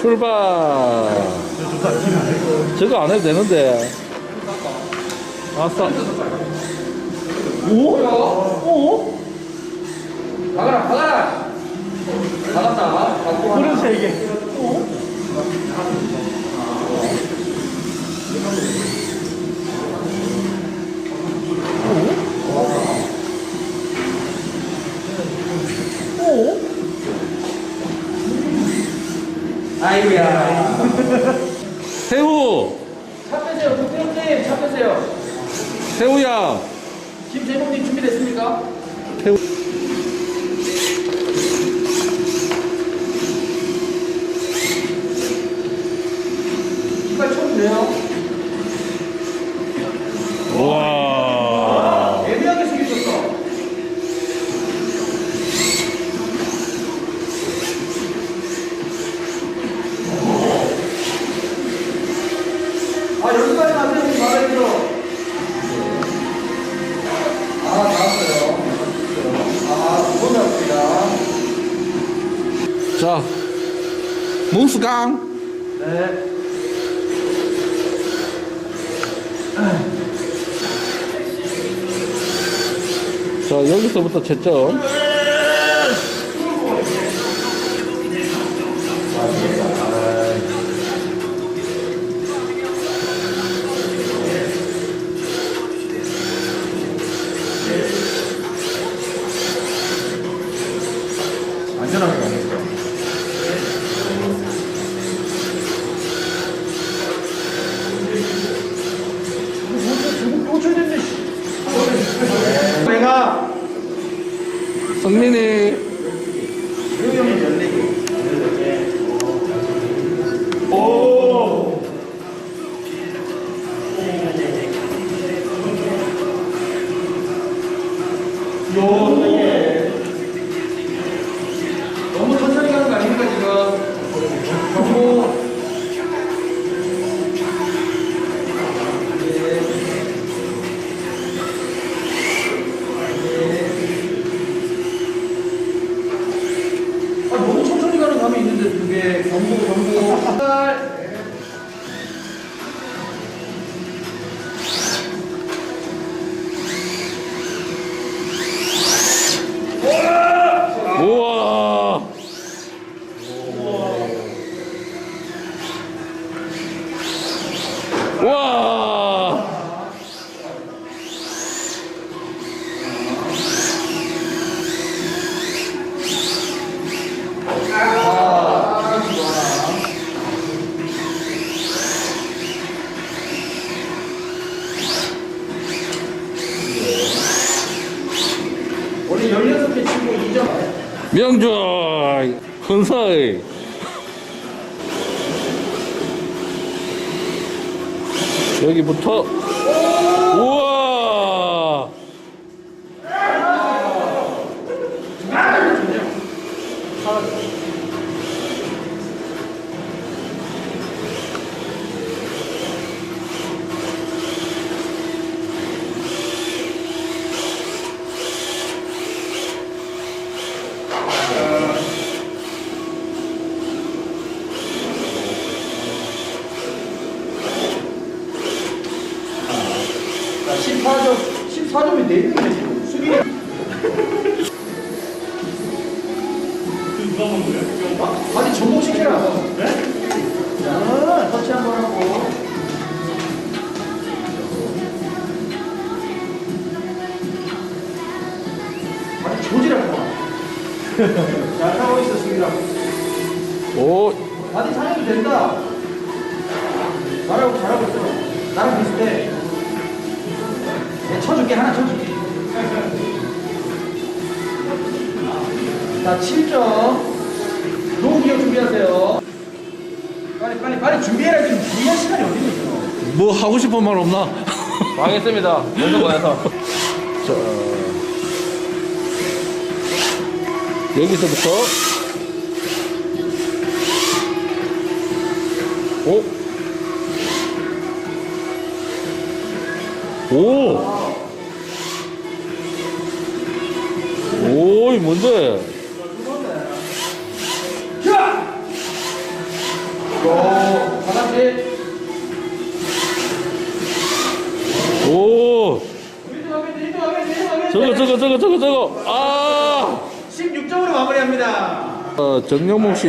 출발. 저거 안 해도 되는데. 아싸 오? 오? 나가라 나가라. 나갔다. 그런 세개. 오? 돼요 우와. 애매하게 숙여줬어 아 여기까지 안 되면 말아야죠 아 나왔어요 아 두번 나왔습니다 자. 뭉스강. 네 자, 여기서부터 채점. 명주 헌서의. 여기부터 우와 자, 14점 14점이 4명이네 지금. 수비 누가 먹는 거야? 아, 바지 전복시켜라. 네? 자 터치 한번 하고. 바지 조지라고 자 하고 있어 수비라. 오. 바지 상해도 된다. 나라고 잘하고 있어. 나랑 비슷해 내가 쳐줄게 하나 쳐줄게. 자 7점. 노기력 준비하세요. 빨리 빨리 빨리 준비해라. 지금 준비할 시간이 어디 있어? 뭐 하고 싶은 말 없나? 망했습니다. 연속원에서. 자 여기서부터. 오. 오! 오이 뭔데? 오, 다 같이. 오 1등 하겠지, 1등 하겠지, 1등 하겠지. 저거 저거 저거 저거 저거 아 16점으로 마무리합니다. 어, 정영목 씨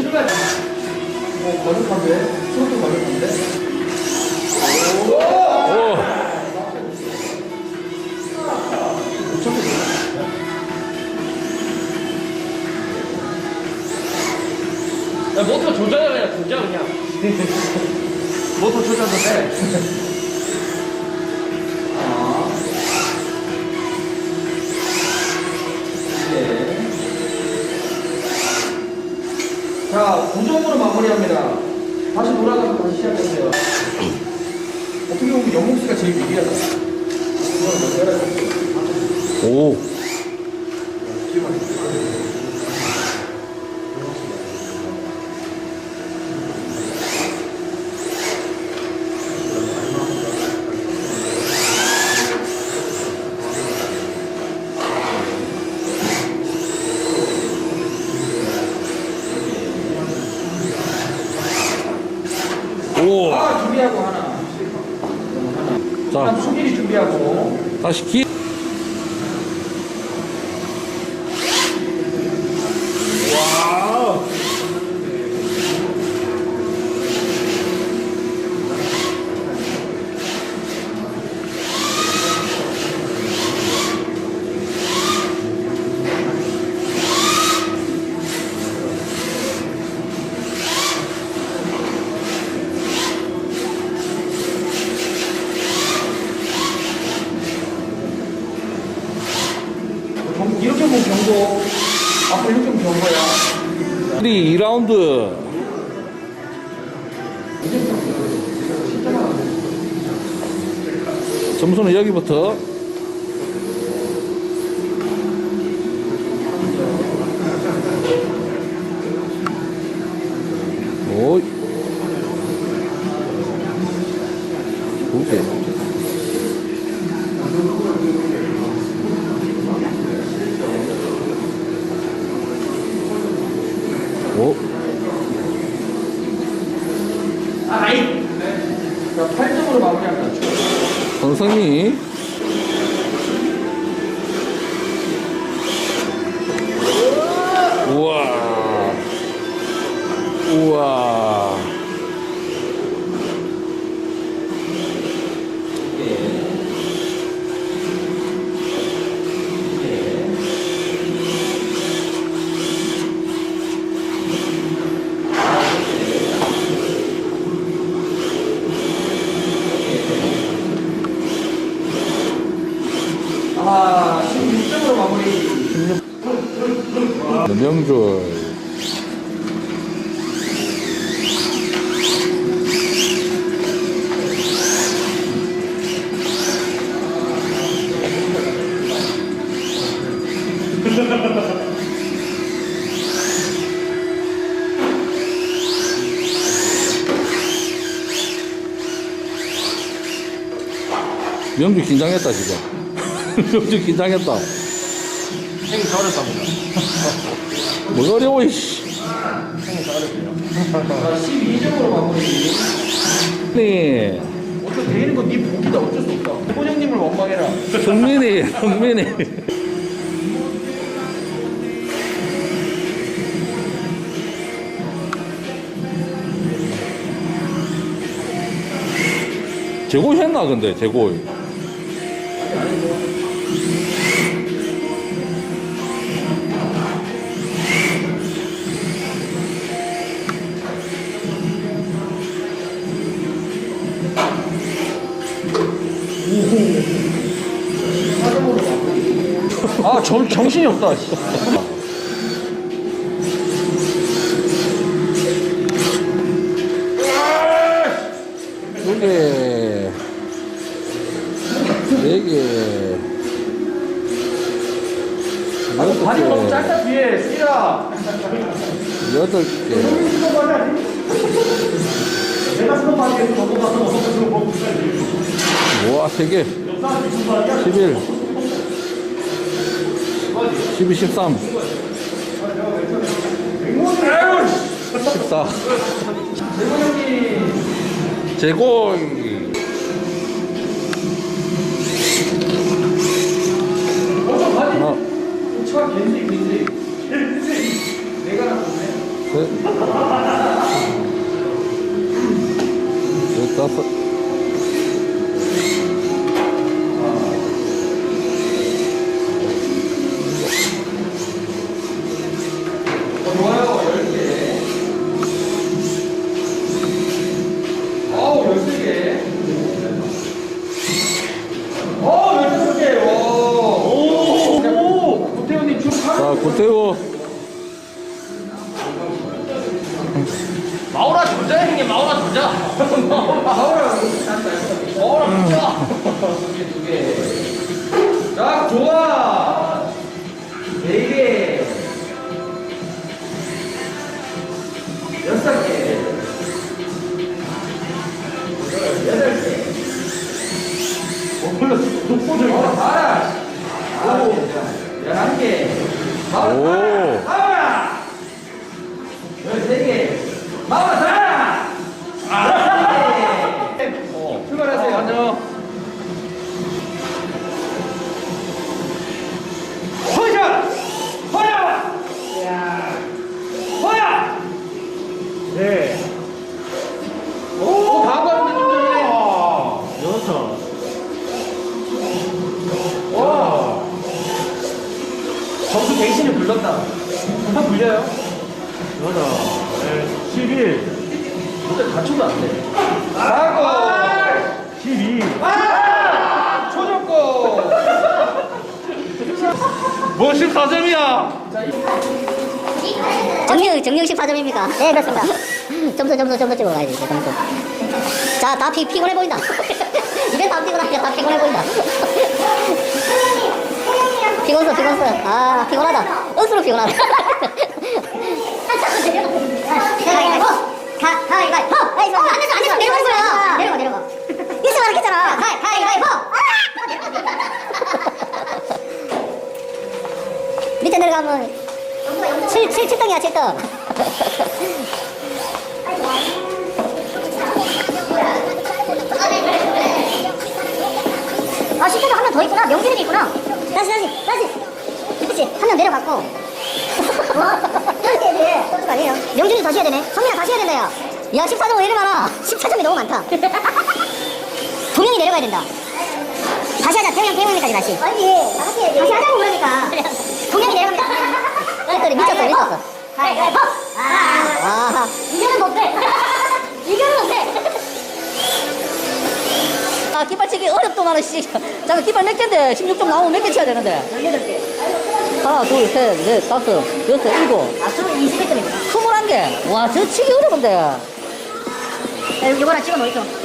출발. 어, 거듭한데? 소도 거듭한데? 모터 조절을 그냥 조절 그냥. 모터 조절도 돼. Acho que 6.9 경고. 아까 6.9 경고야. 3 2라운드. 점수는 여기부터. 오이 sim. 명줄. 명주 긴장했다 지금. 명주 긴장했다. 생이 저렸답니다. 뭐 어려워 이씨. 자, 12점으로 마무리. 네. 어떻게 되는 건네 복이다. 어쩔 수 없다. 호정님을 원망해라. 성민이, 성민이. 제고 했나 근데 제고. 아, 정, 정신이 없다. 씨. 두 개, 네 개, 여섯 발이 너무 개, 짧다, 뒤에. 쓰라. 여덟 개, 내가 스톱 하겠어. 너도 가서 먹어서 먹고 우와, 세 개, 11, 12, 13, 14, 대구형님. 제공기. 어저 바지. 하나. 셋. 넷, 다섯. 두 개. 자, 좋아. 네 개. 여섯 개. 여덟 개. 어, 봐라. 오. 열한 개. 오. 마 여덟 십일 근데 다쳐도 안 돼. 나고. 십이 아! 초조고. 뭐 14점이야 정령, 정령 14점입니까? 네, 그렇습니다. 점수, 점수, 점수 찍어가야지, 이제 점수. 자, 다 피, 피곤해 보인다. 이제 다 피곤하니까 다 피곤해 보인다. 피곤서, 피곤서. 아, 피곤하다. 억수로 피곤하다. 가위바위보! 가, 가위바위보! 가위바위보! 안 됐어, 안 됐어, 내려가, 내려가. 내려가, 내려가. 일승 안 했잖아. 가위, 가위바위보! 밑에 내려가면 7, 7, 7등이야, 7등. 아, 10등도 한명 더 있구나. 명진이 있구나. 다시, 다시, 다시. 그치, 한 명 내려갔고. 다시 해야 돼. 그거 아니에요. 명준이 다시 해야 되네. 성민아 다시 해야 된다, 야. 야, 14점 왜 이리 많아? 14점이 너무 많다. 동영이 내려가야 된다. 다시 하자, 형, 태우 형까지 다시. 아니, 다시 해야지. 다시 하자고 그러니까. 동영이 내려갑니다. 그랬더니 미쳤어, 미쳤어. 가위바위보! 아, 이겨는 못돼. 이겨는 못돼. 아, 깃발 치기 어렵더만, 씨. 잠깐, 깃발 몇 개인데? 16점 나오면 몇 개 쳐야 되는데? 18개. 하나, 둘, 셋, 넷, 다섯, 여섯, 일곱. 아, 21점이구나. 21개. 와, 저 치기 어려운데. 이거랑 찍어 놓을게요.